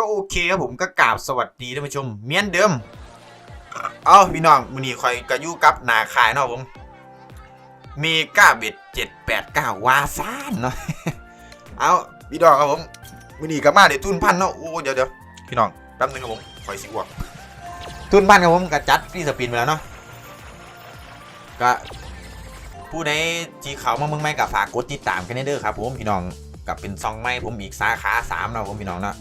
ก็โอเคครับผมก็กราบสวัสดีท่านผู้ชมเมียนเดิม เอาพี่น้องมือนี้คอยกระยู่กับหนาขายเนาะผมมีก้าเบ็ดเจ็ดแปดเก้าวาซานเนาะเอาพี่น้องครับผมมือนี้ก็มาเดี๋ยวทุนพันเนาะโอ้เดี๋ยวเดี๋ยวพี่น้องแป๊บนึงครับผมคอยสิวกทุนพันครับผมก็จัดฟรีสปินไปแล้วเนาะก็ผู้ใดจีเขามาเมืองไม่กับฝากกดติดตามกันเด้อครับผมพี่น้องกับเป็นซองไม่ผมอีกสาขาสามเนาะผมพี่น้องเนาะ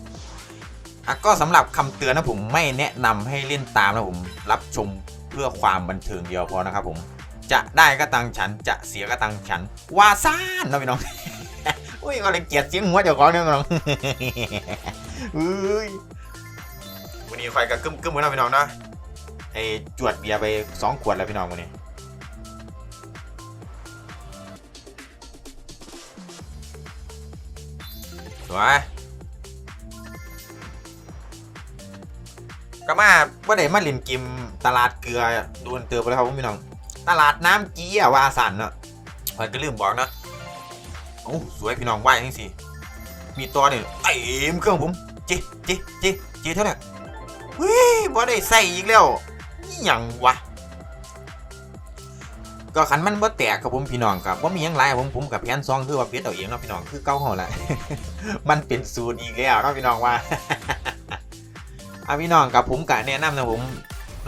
อะก็สำหรับคำเตือนนะผมไม่แนะนำให้เล่นตามนะผมรับชมเพื่อความบันเทิงเดียวพอนะครับผมจะได้ก็ตังฉันจะเสียก็ตังฉันวาซ่านนะพี่น้องอุ้ยก็เลยเกลียดเสียงหัวเจ้าของเนี่ยพี่น้องอุ้ยวันนี้ไฟก็กึ้มกึ้มเหมือนพี่น้องนะไอ้จวดเบียร์ไปสองขวดแล้วพี่น้องวันนี้สวย ก็มาว่าได้มาเล่นเกมตลาดเกลือโดนเตือนไปแล้วครับผมพี่น้อง ตลาดน้ำเกียว่าสันเนาะพอยก็ลืมบอกเนาะโอ้สวยพี่น้องไหวทั้งสิมีตัวเนี่ยเต็มเครื่องผมจ๊เจ๊เจ๊เจ๊เท่าไหร่เฮ้ยบ่ได้ใส่อีกแล้วนี่ยังวะ ก็ขันมันบ่แตกครับผมพี่น้องกับว่ามีหยังไรผมผมกับแพนซองคือว่าเพียเอาเองเนาะพี่น้องคือเก้าห่อแหละมันเป็นสูตรอีกแล้วเนาะพี่น้องว่า อาพี่น้องกับผมกะแนะนำนะผม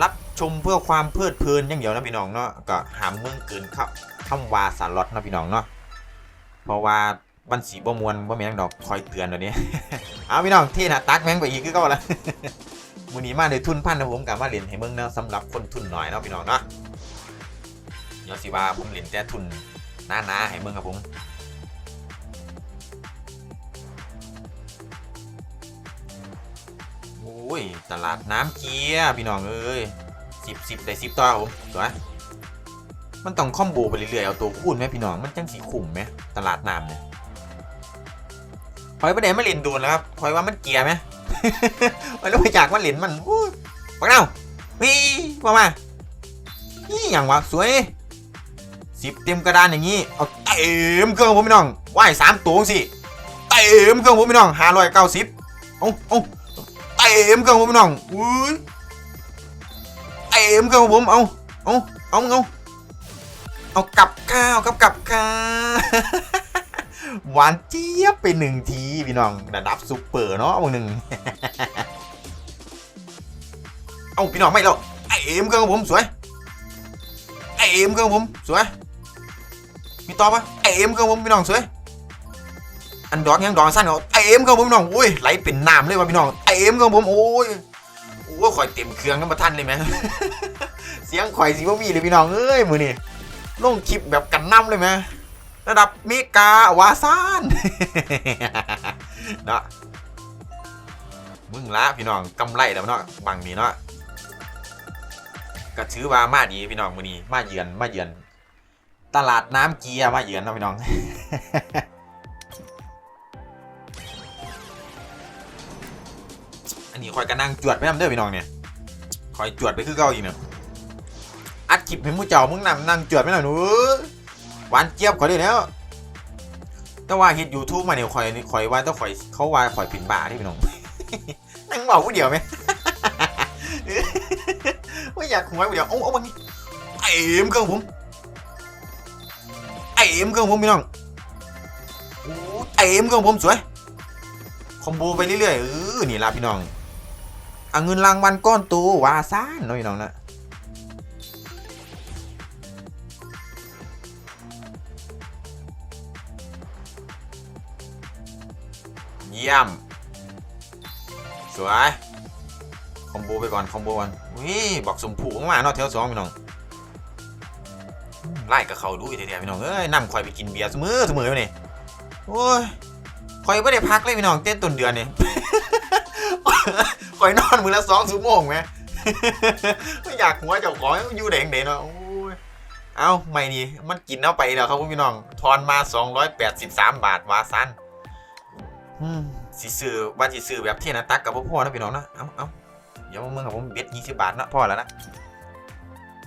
รับชมเพื่อความเพลิดเพลินอย่างเดียวนะพี่น้องเนาะก็หามเมืองเกินครับคำว่าสารลดนะพี่น้องเนาะเพราะว่าบันสีบ่มวนบ่แม่นดอกคอยเตือนเดี๋ยวนี้เอาพี่น้องเท่นะตักแม่งไปอีกคือเก็แล้วมื้อนี้มาในทุนพันนะผมกับมาเล่นให้เมืองเนาะสำหรับคนทุนหน้อยเนาะพี่น้องเนาะเดี๋ยวสิว่าผมเล่นแต่ทุนหนาๆให้เมืองครับผม อ้ย ตลาดน้ำเกียร์พี่น้องเอ้ยสิบสิบได้สิบต่อครับผมสวยมันต้องคอมโบไปเรื่อยๆเอาตัวคูณไหมพี่น้องมันจังสีขุ่มไหมตลาดน้ำเนี่ยคอยประเด็นมาเล่นโดนแล้วครับคอยว่ามันเกียร์ไหมมันรู้ไปจากว่าเล่นมันอู้ปักเน่าพี่มามานี่อย่างวะสวยสิบเต็มกระดานอย่างนี้เอาเต็มเครื่องผมพี่น้องว่ายสามตัวสิเต็มเครื่องผมพี่น้องห้าร้อยเก้าสิบเอาเอา เต็มเครื่องผมน้องอุ้ยไอเต็มเครื่องผมเอาเอาเอาเอาเอากับข้าวกับกับข้าวหวานเจี๊ยบไปหนึ่งทีพี่น้องระดับซุปเปอร์เนาะวันหนึ่งเอาพี่น้องไม่แล้วเต็มเครื่องผมสวยไอเต็มเครื่องผมสวยมีต่อปะไอเต็มเครื่องผมพี่น้องสวย อันดอกยังดอกสั้นเหรอเต็มเครื่องผมน้องอุ้ยไหลเป็นน้ำเลยว่ะพี่น้องเต็มเครื่องผมโอ้ยโอ้ยข่อยเต็มเครื่องน้ำมาท่านเลยไหมเสียงข่อยสิบ่มีเลยพี่น้องเอ้ยมือนี่ลงคลิปแบบกันน้ำเลยไหมระดับเมกาวาซานเนาะมึงละพี่น้องกำไรแล้วเนาะบังนี้เนาะก็ถือว่ามาดีพี่น้องมือนี้มาเยือนมาเยือน ตลาดน้ำเกียร์มาเยือนนะพี่น้อง นนี้คอยกันนั่งจวดไปนำเด้อพี่น้องเนี่ยคอยจวดไปคือเก่าอีกเนี่ยอัดคลิปให้มูเจ้ามึงนำนั่งจวดไปหน่อยหนูหวานเจี๊ยบขอได้แล้ว แต่ว่าเฮ็ดยูทูบมาเนี่ยคอยคอยว่าต้องคอยเขาว่าคอยปิ่นบ้าที่พี่น้องนั่งบอกผู้เดียวไหมไม่อยากหัวผู้เดียวเอาเอามันนี่เอ็มเครื่องผมเอ็มเครื่องผมพี่น้องโอ้เอ็มเครื่องผมสวยคอมโบไปเรื่อยๆเออนี่ละพี่น้อง เอาเงินรางวัลก้อนโตวาซ่านนาะพี่น้องนะเยี่ยม สวย คอมโบไปก่อน คอมโบก่อนวิบอกสมผูมากๆเนาะแถวสองพี่น้องไล่กับเขาดูอีกทีเดียพี่น้องเอ้ยนำคอยไปกินเบียร์เสมอเสมอไปนี่โอ้ยคอยไม่ได้พักเลยพี่น้องเต้นต้นเดือนเนี่ย คอยนอนมือละสองชั่วโมงไหมไม่อยากหัวเจ้าของอยู่แดงเดนเนาะโอ้ยเอาไม่นี่มันกินเอาไปแล้วครับพี่น้องทอนมา 283 บาทวาซันสิซื้อว่าสิซื้อแบบเทยนตักกับพ่อนะพี่น้องนะเอ้าเอ้าเดี๋ยวมึงกับผมเบ็ด20บาทนะพ่อแล้วนะ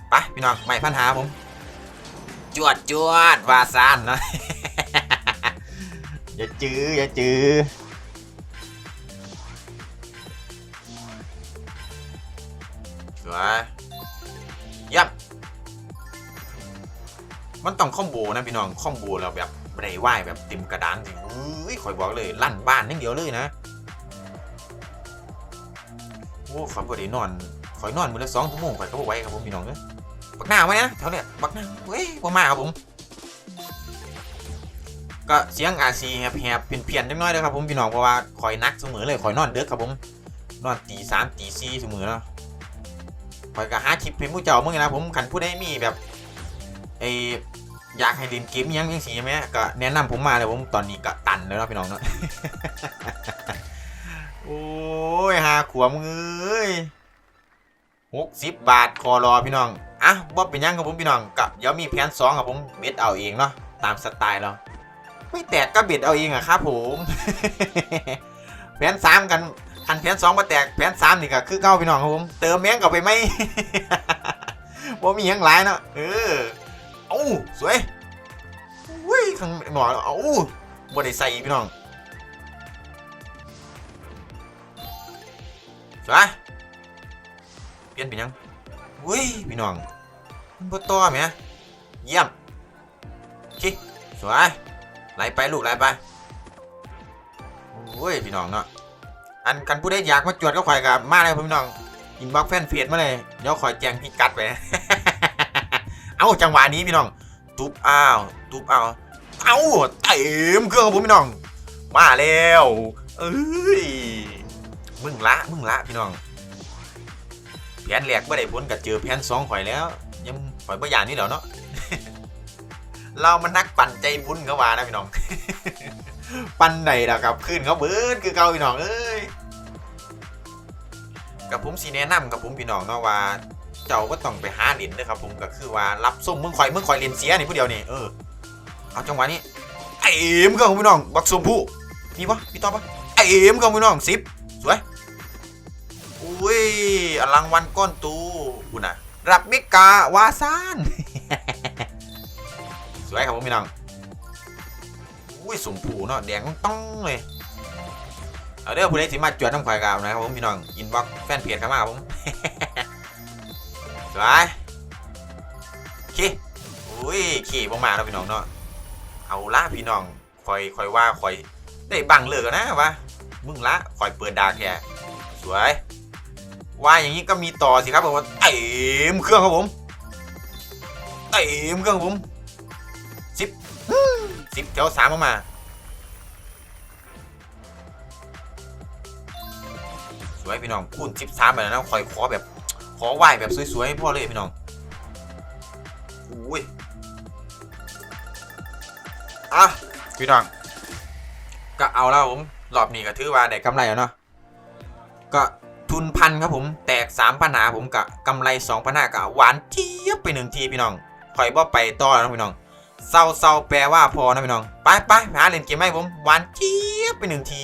ไปพี่น้องไม่พันหาผม จวดจวดวาซันนะอย่าจื้ออย่าจื้อ สวยยับมันต้องคอมโบนะพี่น้องคอมโบแล้วแบบไม่ได้ไหวแบบเต็มกระดานจริงอุ้ยคอยบอกเลยลั่นบ้านนั่งเดียวเลยนะโอ้ขอยบ่ได้นอนขอยนอนมื้อละสองชั่วโมงข่อยก็บ่ไหวครับผมพี่น้องเอ้ยบักหน้าไว้นะแถวเนี้ยบักหน้าเว้ยบ่มาครับผม ก็เสียงอาซีแหบๆเพี้ยนๆจังน้อยเลยครับผมพี่น้องเพราะว่าคอยนักเสมอเลยคอยนอนเด็กครับผมนอนตีสามตีสี่เสมอเนาะ คอยก็หาคลิปเป็นผู้เจ้าเมื่อไงนะผมขันผู้ได้มีแบบไออยากให้เล่นเกมยังยังสีไหมก็แนะนำผมมาเลยผมตอนนี้ก็ตันแล้วนะพี่น้องเนาะโอ้ยหาขวมเอ้ยหกสิบบาทคอรอพี่น้องอะบ่าเป็นยังครับผมพี่น้องกับเดี๋ยวมีแผนสองครับผมเบ็ดเอาเองเนาะตามสไตล์เราไม่แตกก็เบ็ดเอาเองอะครับผมแผนสามกัน คันแผนสองมาแตกแผนสามนี่ก็คือเก้าพี่น้องครับผม เติมแมงกลับไปไหมว่มียังหลายเนาะเออเอ้าสวยอุ้ยข้างหน่อยเอ้าบ่ได้ใส่พี่น้องสวยเปลี่ยนเป็นยังอุ้ยพี่น้องมันบ่ต่อแหมเยี่ยมโอเคสวยไหลไปลูกไหลไปโอ้ยพี่น้องเนาะ อันกันผู้ได้อยากมาจวดก็ข่อยกับมาเลยพี่น้องอินบ็อกแฟนเพจมาเลยเดี๋ยวข่อยแจ้งพี่กัดไป เอ้าจังหวะนี้พี่น้องทุบอ้าวทุบอ้าวเอ้าเต็มเครื่องของผมพี่น้อง มาแล้วเอ้ยมึงละมึงละพี่น้องแผนแรกไม่ได้ผลกับเจอแผนสองข่อยแล้ว ยังข่อยบ่ยานนี่แหล้วเนาะเรามันนักปั่นใจบุญเขาว่านะพี่น้อง ปั่นไหนล่ะครับขึ้นเขาเบิดคือเก่าพี่น้องเอ้ย กับผมสีแนะนำกับผมพี่น้องเนาะว่า เจ้าก็ต้องไปหาเหรียญด้วยครับผมก็คือว่ารับส้มมึงคอยมึงคอยเหรียญเสียนี่ผู้เดียวนี่เออเอาจังหวะนี้ไอ้เอ็มเครื่องของพี่น้องบักสมผู้มีปะพี่ต่อปะไอ้เอ็มเครื่องของพี่น้องสิบสวยอุ้ยอลังวันก้อนตูคุณนะรับมิกาวาซานสวยครับผมพี่น้องอุ้ยสมผูเนาะแดงต้องเลย เอาเด้อผู้ใดสิมาจวดน้ำควายกาวนะครับผมพี่น้องอินบ็อกแฟนเพจเข้ามาครับผมสวยโอเคอุ้ยขี่บ่มาแล้วพี่น้องเนาะเอาละพี่น้องคอยคอยว่าคอยได้บังเลิกนะวะมึงละคอยเปิดดาแค่สวยว่าอย่างนี้ก็มีต่อสิครับผมเต็มเครื่องครับผมเต็มเครื่องครับสิบแถวสามออกมา วยพี่น้องคูณสิบสามไปแล้วนะคอยขอแบบขอไหวแบบสวยๆให้พ่อเลยพี่น้องอุ้ยอะพี่น้องก็เอาแล้วผมรอบนี้ก็ถือว่าได้กำไรแล้วเนาะก็ทุนพันครับผมแตกสามพันหาผมกับกำไรสองพันห้ากับหวานเจี๊ยบไปหนึ่งทีพี่น้องคอยบ่ไปต่อแล้วนพี่น้องเศร้าเศร้าแปลว่าพอนะพี่น้องไปไปหาเล่นเกมให้ผมหวานเจี๊ยบไปหนึ่งที